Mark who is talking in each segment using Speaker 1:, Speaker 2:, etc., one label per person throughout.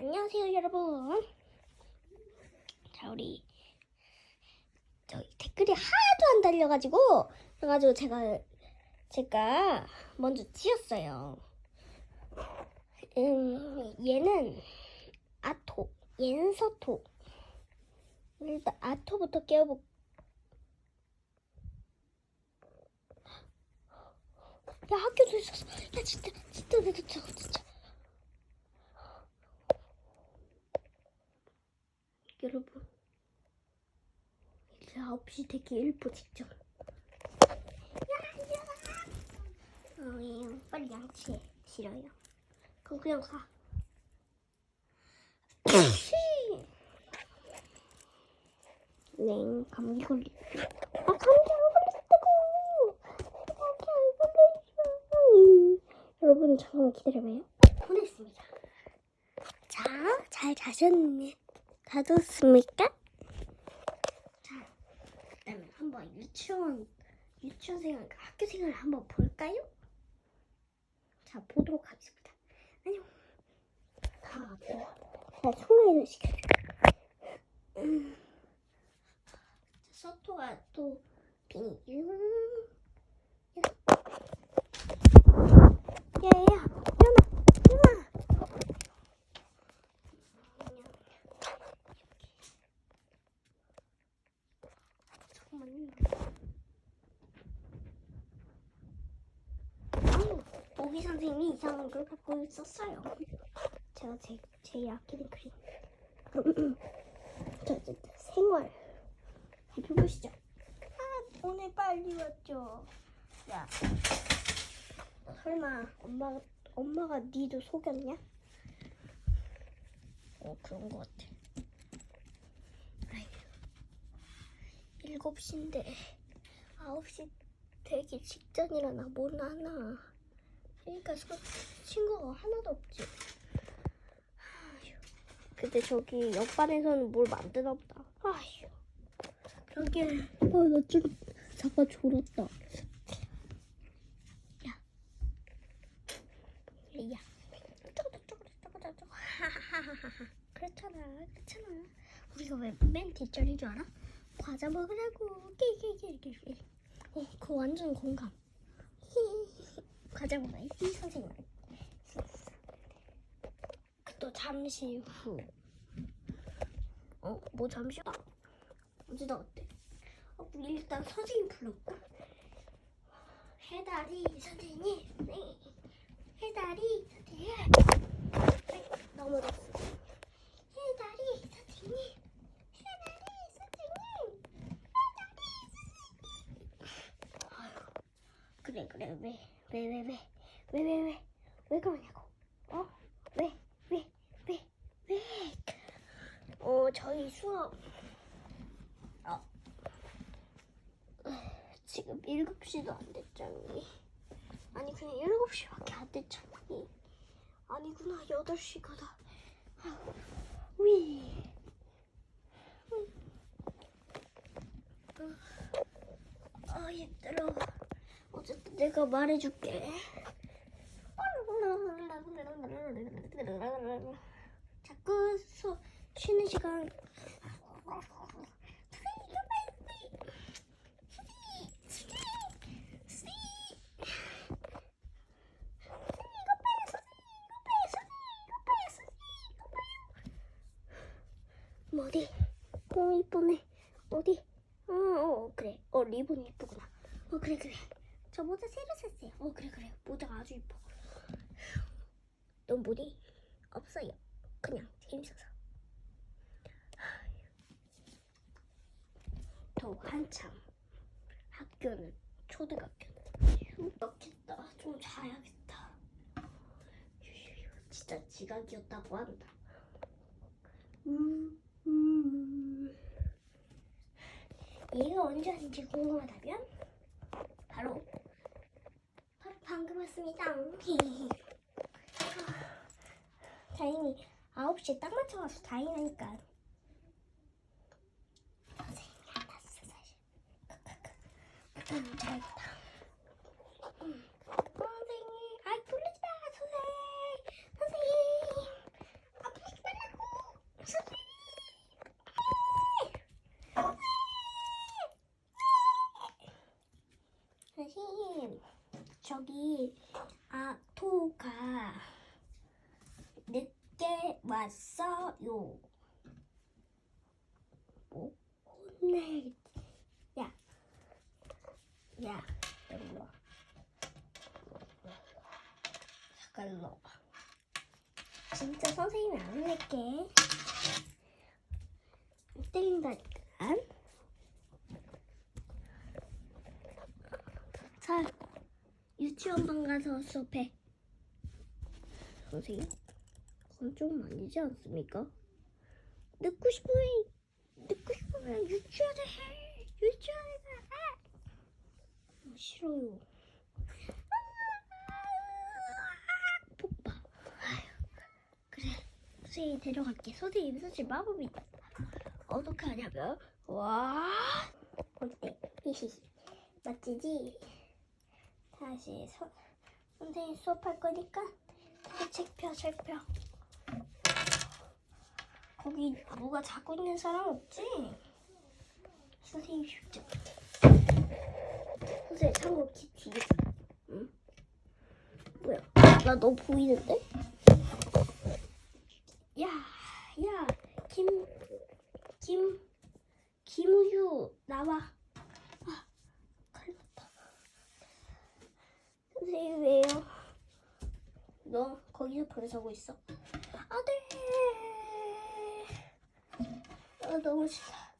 Speaker 1: 안녕하세요 여러분. 자 우리 저기 댓글이 하나도 안 달려가지고 그래가지고 제가 제가 먼저 지었어요. 음 얘는 아토, 얘는 서토. 일단 아토부터 깨워볼. 야 학교도 있었어. 야 진짜 진짜 내가 저거 진짜. 여러분 이제 9시 되기 1분 직전 어, 빨리 양치해 싫어요 그럼 그냥 가 네, 감기 걸리. 아, 감기 안 걸렸다고. 감기 안 걸렸어. 여러분 잠깐만 기다려봐요. 보냈습니다. 자, 잘 자셨네. 자셨습니까? 자, 유치원 유치원 생활, 그 학교 생활 한번 볼까요? 자, 보도록 하겠습니다. 안녕. 아, 자, 총회를 시켜줄게. 음. 자, 서토가 또 비니. 음. 야, 야, 야, 일어나, 일어나. 잠깐만요. 모기 선생님이 이상한 걸 갖고 있었어요. 제가 제, 제일 아끼는 그림. 자, 이제 생활 해보시죠. 아, 오늘 빨리 왔죠. 야, 설마 엄마가 엄마가 니도 속였냐? 어, 그런 것 같아. 7시인데 9시 되기 직전이라 나 못 나나 그러니까 소, 친구가 하나도 없지 아휴. 근데 저기 옆반에서는 뭘 만드나 보다 아휴 저기 어, 아나 지금 잠깐 졸았다 야 야. 그렇잖아, 그렇잖아. 우리가 왜 맨 뒷자리인 줄 알아? 과자 먹으라고. 어, 그거 완전 공감. 과자 먹어야지 선생님. 또 잠시 후. 어, 뭐 잠시 후? 어제다 어때? 어, 일단 선생님 불러볼까? 해다리 선생님, 네. 해다리 선생님. 아이, 넘어졌어. 해다리 선생님. 해다리 선생님. 아휴, 그래 그래. 왜 왜 왜 왜? 왜 왜 왜? 왜 그러냐고? 어? 왜 왜 왜 왜? 어 저희 수업. 어. 지금 7시도 안 됐잖니? 아니 그냥 7시밖에 안 됐잖니? 아니구나 8시가 다. 위. 아 힘들어. 내가 말해줄게. 자꾸 수, 쉬는 시간. 뭐 어디? 어 이쁘네. 어디? 어, 어 그래. 어 리본 이쁘구나. 어 그래 그래. 저 모자 새로 샀어요. 어 그래 그래. 모자가 아주 이뻐. 넌 뭐니? 없어요. 그냥 재밌어서. 더 한참 학교는 초등학교는 휴학했다. 좀 자야겠다. 진짜 지각이었다고 한다. 음, 음. 얘가 언제 왔는지 궁금하다면 바로 방금 왔습니다. 아, 다행히 9시에 딱 맞춰가서 다행이니까 선생님이 안 났어 사실. 음, 잘했다. 음. 선생님, 아이 부르지 마, 선생님. 선생님, 아 부르지 마라. 저기 아토가 늦게 왔어요. 뭐 혼내? 야, 야, 일로 와. 잠깐 일로 와. 진짜 선생님이 안 혼낼게. 때린다니까. 자, 유치원반 가서 수업해. 선생님, 그건 좀 아니지 않습니까? 늦고 싶으면, 늦고 싶으면 유치원에 해. 유치원에 가. 어, 싫어요. 뽀빠. 그래, 선생님 데려갈게. 선생님 사실 마법이. 어떻게 하냐면, 와, 어때? 히히히. 멋지지? 다시 서, 선생님 수업할 거니까 책 펴, 책 펴. 거기 누가 자고 있는 사람 없지? 선생님 쉽죠? 선생님 참고 키 뒤에 응? 뭐야? 나 너 보이는데? 야, 야, 김, 김, 김우유 나와. 아, 큰일 났다. 왜요? 너 거기서 벌 자고 있어? 안 돼. 아 너무 싫다.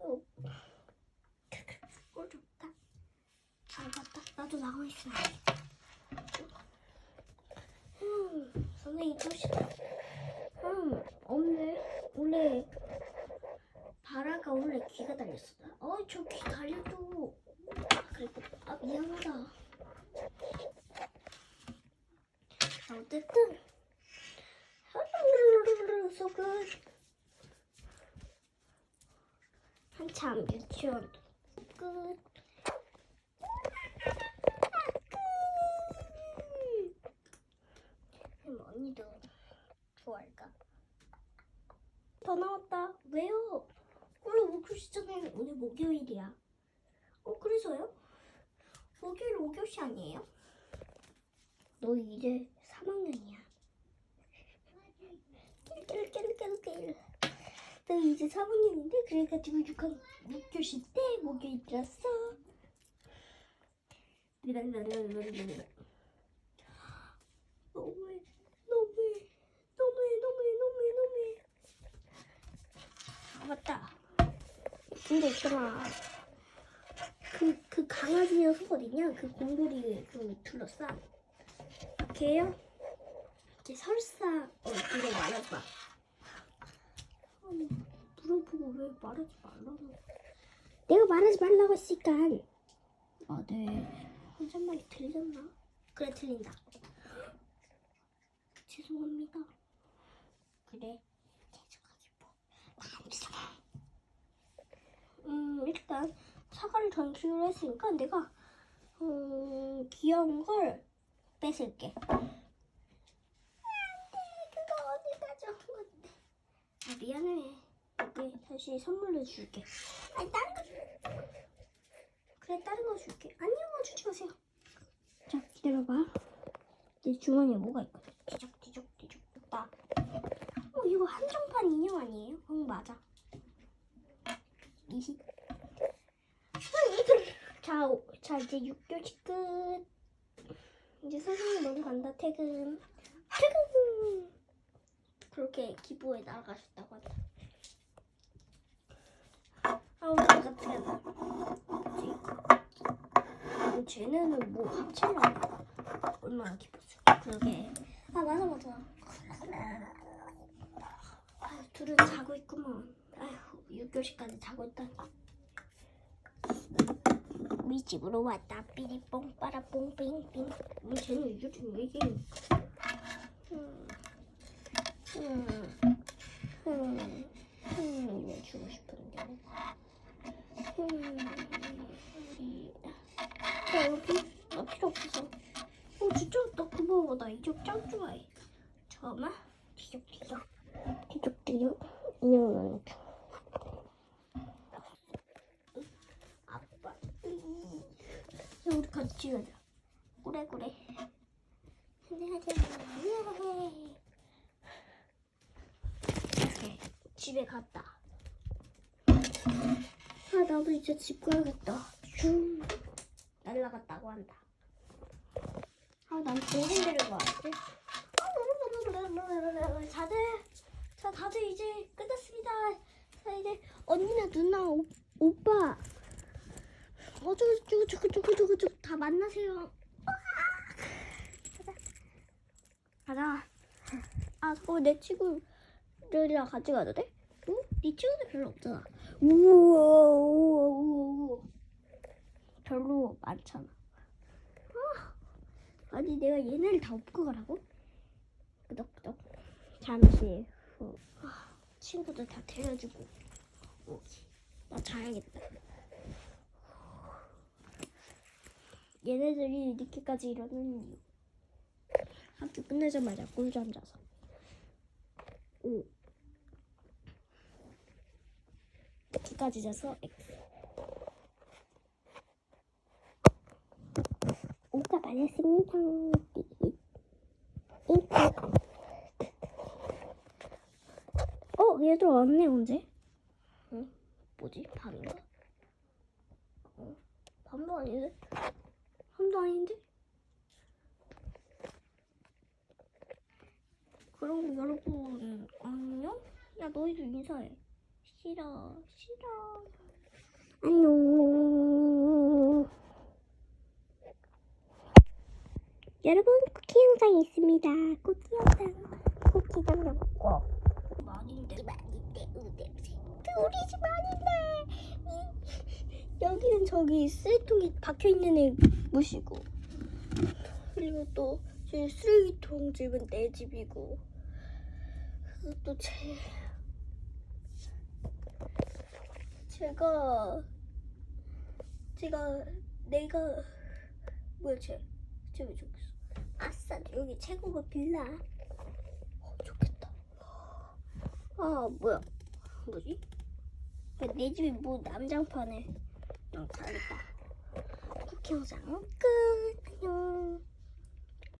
Speaker 1: 어. 꿀 좋다. 잘 봤다. 나도 나가 있어. 음, 선생님 좀 싫다. 음, 없네. 원래 바라가 원래 귀가 달렸어. 어, 저 귀 달려도. 아, 그래도 아 미안하다. 자, 어쨌든 good. 한참 유치원 끝. 그럼 언니도 좋아할까? 더 나왔다. 왜요? 원래 목요일이잖아요. 오늘 목요일이야. 어, 그래서요? 목요일 5교시 아니에요? 너 이제 3학년이야. 낄낄낄낄낄. 너 이제 3학년인데 그래가지고 6학, 6교시 때 목요일이었어. 너무해, 너무해, 너무해, 너무해, 맞다. 근데 있잖아. 그, 그 강아지 녀석 어디냐? 그 곰돌이 그 둘러싸. 걔요? 걔 설사, 어, 이거 말해봐. 아니, 물어보고 왜 말하지 말라고. 내가 말하지 말라고 했으니까. 아, 네. 혼잣말이 들렸나? 그래, 들린다. 죄송합니다. 그래. 계속하기 뭐. 감사. 음, 일단 사과를 전수를 했으니까 내가 음, 귀여운 걸 뺏을게. 안돼, 그거 어디다 준 건데? 아 미안해. 여기 다시 선물로 줄게. 아니 다른 거. 그래 다른 거 줄게. 아니요, 주지 마세요. 자 기다려봐. 내 주머니에 뭐가 있거든. 뒤적 뒤적 뒤적 나. 어 이거 한정판 인형 아니에요? 응 맞아. 이시. 자, 오- 자 이제 6교시 끝. 이제 선생님 먼저 간다. 퇴근. 퇴근. 그렇게 기부에 나가셨다고 한다. 아우 같은 그치? 쟤네는 뭐 합치려나? 얼마나 기뻤어. 그러게. 아 맞아 맞아. 아휴 둘은 자고 있구먼. 아휴 6교시까지 자고 있다니. 우리 집으로 왔다 삐리뽕 빠라뽕 빙빙 음, 쟤는 요즘 왜 이게 음, 음, 음, 음, 왜 주고 싶은데 음, 어, 여기 아 필요 없어서 어 진짜 나 그거 나 이쪽 짱 좋아해 잠깐만 뒤적뒤적 뒤적뒤적 인형은 아빠 음. 야, 우리 같이 가자. 어, 그래 그래. 안녕하세요. 이렇게 집에 갔다. 아 나도 이제 집 가야겠다. 슝 날라갔다고 한다. 아난 공인들을 봐야지. 아, 다들 자 다들 이제 끝났습니다. 자 이제 언니나 누나 오, 오빠 어쩌고저쩌고저쩌고저쩌고 다 만나세요. 가자. 가자. 아 잠깐만 내 친구들이랑 같이 가도 돼? 응? 네 친구들 별로 없잖아. 우와 우와 우와 우와. 별로 많잖아. 아, 아니 내가 얘네를 다 업고 가라고? 끄덕끄덕. 잠시 후 아, 친구들 다 데려주고 오기. 나 자야겠다. 얘네들이 늦게까지 이러는 이유. 학교 끝나자마자 꿀잠 자서. 오. 늦게까지 자서 X. 오빠 말했습니다. 어, 얘들 왔네, 언제? 응? 뭐지? 밤인가? 어, 밤도 아닌데? 밤도 아닌데? 그럼 여러분, 안녕? 야, 너희도 인사해. 싫어, 싫어. 안녕. 여러분 쿠키 영상 있습니다. 쿠키 영상 쿠키 좀 먹고 많은데 많은데 우냄새 우리 집 아닌데 여기는 저기 쓰레기통이 박혀 있는 애 무시고 그리고 또 저기 쓰레기통 집은 내 집이고 그리고 또제 제가 제가 내가 뭐야 쟤 쟤왜 저기 있어. 아싸 여기 최고급 빌라. 어 좋겠다. 아 뭐야. 뭐지? 내 집이 뭐 남장판에. 응 잘했다. 쿠키 영상 끝. 안녕